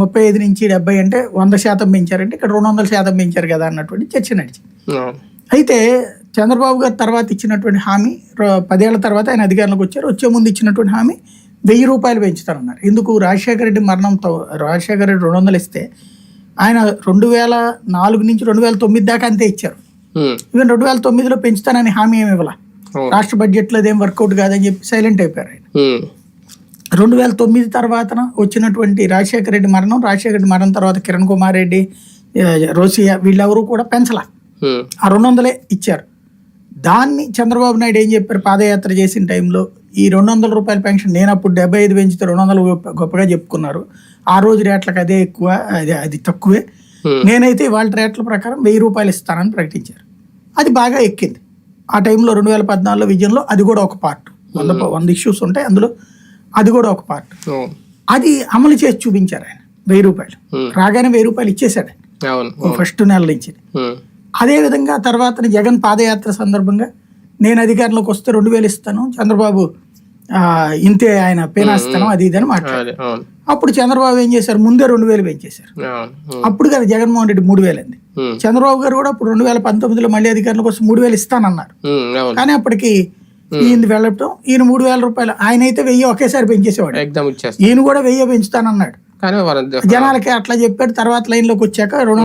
ముప్పై ఐదు నుంచి డెబ్బై అంటే వంద శాతం పెంచారంటే ఇక్కడ రెండు వందల శాతం పెంచారు కదా అన్నటువంటి చర్చ నడిచింది. అయితే చంద్రబాబు గారు తర్వాత ఇచ్చినటువంటి హామీ పదేళ్ళ తర్వాత ఆయన అధికారంలోకి వచ్చారు. వచ్చే ముందు ఇచ్చినటువంటి హామీ వెయ్యి రూపాయలు పెంచుతారన్నారు. ఎందుకు? రాజశేఖర రెడ్డి మరణంతో రాజశేఖర రెడ్డి రెండు వందలు ఇస్తే ఆయన రెండు వేల నాలుగు నుంచి రెండు వేల తొమ్మిది దాకా అంతే ఇచ్చారు. ఈవెన్ రెండు వేల తొమ్మిదిలో పెంచుతానని హామీ ఏమి ఇవ్వాల? రాష్ట్ర బడ్జెట్లో అదేం వర్కౌట్ కాదని చెప్పి సైలెంట్ అయిపోయారు ఆయన. రెండు వేల తొమ్మిది తర్వాత వచ్చినటువంటి రాజశేఖర రెడ్డి మరణం. రాజశేఖర రెడ్డి మరణం తర్వాత కిరణ్ కుమార్ రెడ్డి రోసియా వీళ్ళెవరూ కూడా పెంచలా. ఆ రెండు వందలే ఇచ్చారు. దాన్ని చంద్రబాబు నాయుడు ఏం చెప్పారు? పాదయాత్ర చేసిన టైంలో ఈ రెండు వందల రూపాయల పెన్షన్ నేను అప్పుడు డెబ్బై ఐదు పెంచితే రెండు వందలు గొప్ప- గొప్పగా చెప్పుకున్నారు. ఆ రోజు రేట్లకు అదే ఎక్కువ అది అది తక్కువే. నేనైతే వాళ్ళ రేట్ల ప్రకారం వెయ్యి రూపాయలు ఇస్తానని ప్రకటించారు. అది బాగా ఎక్కింది. ఆ టైంలో రెండు వేల పద్నాలుగులో విజయంలో అది కూడా ఒక పార్ట్. వంద వంద ఇష్యూస్ ఉంటాయి. అందులో అది కూడా ఒక పార్ట్ అది అమలు చేసి చూపించారు ఆయన. వెయ్యి రూపాయలు. రాగానే వెయ్యి రూపాయలు ఓ ఫస్ట్ నెల నుంచి. అదే విధంగా తర్వాత జగన్ పాదయాత్ర సందర్భంగా నేను అధికారంలోకి వస్తే రెండు వేలు ఇస్తాను చంద్రబాబు ఆ, ఇంతే ఆయన పేనాస్తాను అది ఇది అని మాట్లాడారు. అప్పుడు చంద్రబాబు ఏం చేశారు? ముందే రెండు వేలు పెంచేశారు. అప్పుడు కదా జగన్మోహన్ రెడ్డి మూడు వేలు అంది. ఉమ్, చంద్రబాబు గారు కూడా ఇప్పుడు రెండు వేల పంతొమ్మిదిలో మళ్ళీ అధికారంలోకి వస్తే మూడు వేలు ఇస్తానన్నారు. కానీ అప్పటికి ఈయన వెళ్ళటం ఈయన మూడు వేల రూపాయలు ఆయన అయితే వెయ్యి ఒకేసారి పెంచేసేవాడు. ఎగ్జామ్ ఈయన కూడా వెయ్యి పెంచుతానన్నాడు. కానీ జనాలకి అట్లా చెప్పాడు తర్వాత లైన్లోకి వచ్చాక రెండు